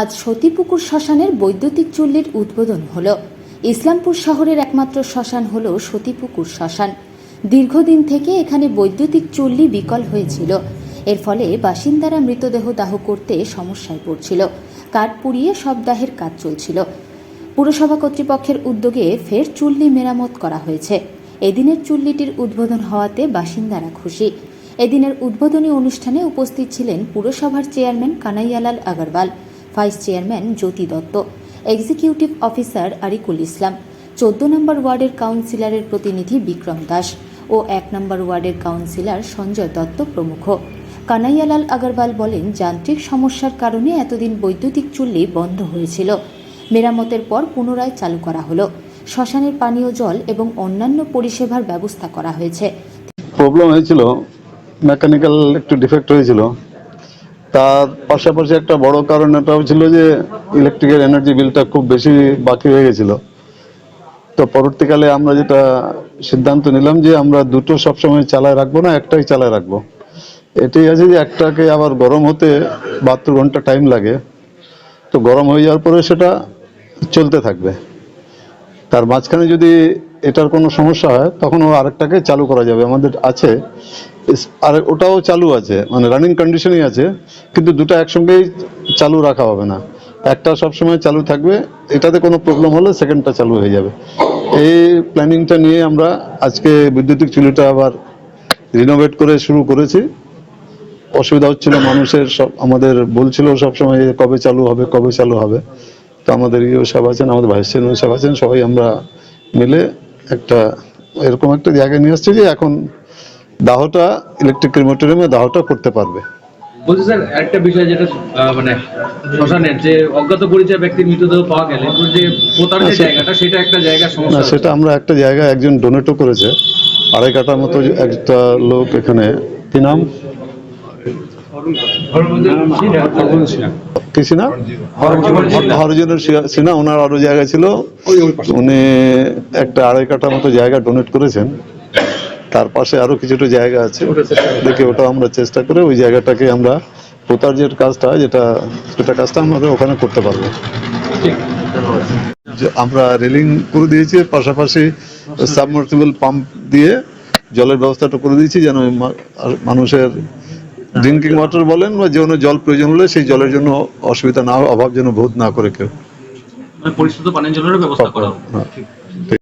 আজ সতীপুকুর শ্মশানের বৈদ্যুতিক চুল্লির উদ্বোধন হল। ইসলামপুর শহরের একমাত্র শ্মশান হল সতীপুকুর শ্মশান। দীর্ঘদিন থেকে এখানে বৈদ্যুতিক চুল্লি বিকল হয়েছিল। এর ফলে বাসিন্দারা মৃতদেহ দাহ করতে সমস্যায় পড়ছিল। কাঠ পুড়িয়ে সব দাহের কাজ চলছিল। পুরসভা কর্তৃপক্ষের উদ্যোগে ফের চুল্লি মেরামত করা হয়েছে। এদিনের চুল্লিটির উদ্বোধন হওয়াতে বাসিন্দারা খুশি। এদিনের উদ্বোধনী অনুষ্ঠানে উপস্থিত ছিলেন পুরসভার chairman Kanhaiyalal Agarwal. Vice chairman Jyoti Dutta, executive officer Arikul Islam, চোদ্দ নম্বর ওয়ার্ডের কাউন্সিলরের প্রতিনিধি বিক্রম দাস ও এক নম্বর ওয়ার্ডের কাউন্সিলর সঞ্জয় দত্ত প্রমুখ। কানাইয়ালাল আগরওয়াল বলেন, যান্ত্রিক সমস্যার কারণে এতদিন বৈদ্যুতিক চুল্লি বন্ধ হয়েছিল। মেরামতের পর পুনরায় চালু করা হলো। শ্মশানের পানীয় জল এবং অন্যান্য পরিষেবার ব্যবস্থা করা হয়েছে। প্রবলেম হয়েছিল মেকানিক্যাল একটু ডিফেক্ট হয়েছিল। তার পাশাপাশি একটা বড় কারণ এটাও ছিল যে ইলেকট্রিক্যাল এনার্জি বিলটা খুব বেশি বাকি হয়ে গেছিল। তো পরবর্তীকালে আমরা যেটা সিদ্ধান্ত নিলাম যে আমরা দুটো সবসময় চালায় রাখব না, একটাই চালায় রাখব। এটাই আছে যে একটাকে আবার গরম হতে বাহাত্তর ঘণ্টা টাইম লাগে। তো গরম হয়ে যাওয়ার পরে সেটা চলতে থাকবে। তার মাঝখানে যদি এটার কোনো সমস্যা হয়, তখন ও আরেকটাকে চালু করা যাবে। আমাদের আছে। আর ওটাও চালু আছে। মানে রানিং কন্ডিশনই আছে, কিন্তু দুটো একসঙ্গেই চালু রাখা হবে না। একটা সবসময় চালু থাকবে, এটাতে কোনো প্রবলেম হলে সেকেন্ডটা চালু হয়ে যাবে। এই প্ল্যানিংটা নিয়ে আমরা আজকে বৈদ্যুতিক চুলিটা আবার রিনোভেট করে শুরু করেছি। অসুবিধা হচ্ছিল, মানুষের সব, আমাদের বলছিল সবসময় কবে চালু হবে, কবে চালু হবে। তো আমাদের ইয়ে সাহেব আছেন, আমাদের ভাইস চেয়ারম্যান সাহেব আছেন, সবাই আমরা মিলে একটা এরকম একটা জায়গায় নিয়ে আসছি যে এখন দাহটা ইলেকট্রিক ক্রিমেটোরিয়ামে দাহটা করতে পারবে। বলছি স্যার একটা বিষয় যেটা মানে শ্মশানের যে অজ্ঞাত পরিচয় ব্যক্তির মৃতদেহ পাওয়া গেলে যে পোতার যে। জায়গাটা সেটা একটা জায়গার না সমস্যা সেটা আমরা একটা জায়গায় একজন ডোনেটও করেছে। আড়াই কাটার মতো একটা লোক এখানে। কি নাম? সিনা? ওনার জায়গা ছিল। উনি একটা আড়াই কাঠার মতো জায়গা ডোনেট করেছেন। তার পাশে আরও কিছুটা জায়গা আছে। দেখে ওটা আমরা চেষ্টা করে ওই জায়গাটাকে আমরা পোতার যে কাজটা, যেটা, সেটা কাজটা আমরা ওখানে করতে পারব। আমরা রেলিং করে দিয়েছি পাশাপাশি সাবমার্সিবল পাম্প দিয়ে জলের ব্যবস্থাটা করে দিয়েছি, যেন মানুষের ড্রিঙ্কিং ওয়াটার বলেন বা যে কোনো জল প্রয়োজন হলে সেই জলের জন্য অসুবিধা না হয়, অভাব যেন বোধ না করে কেউ মানে পরিশুদ্ধ পানীয় জলের ব্যবস্থা করা। হ্যাঁ।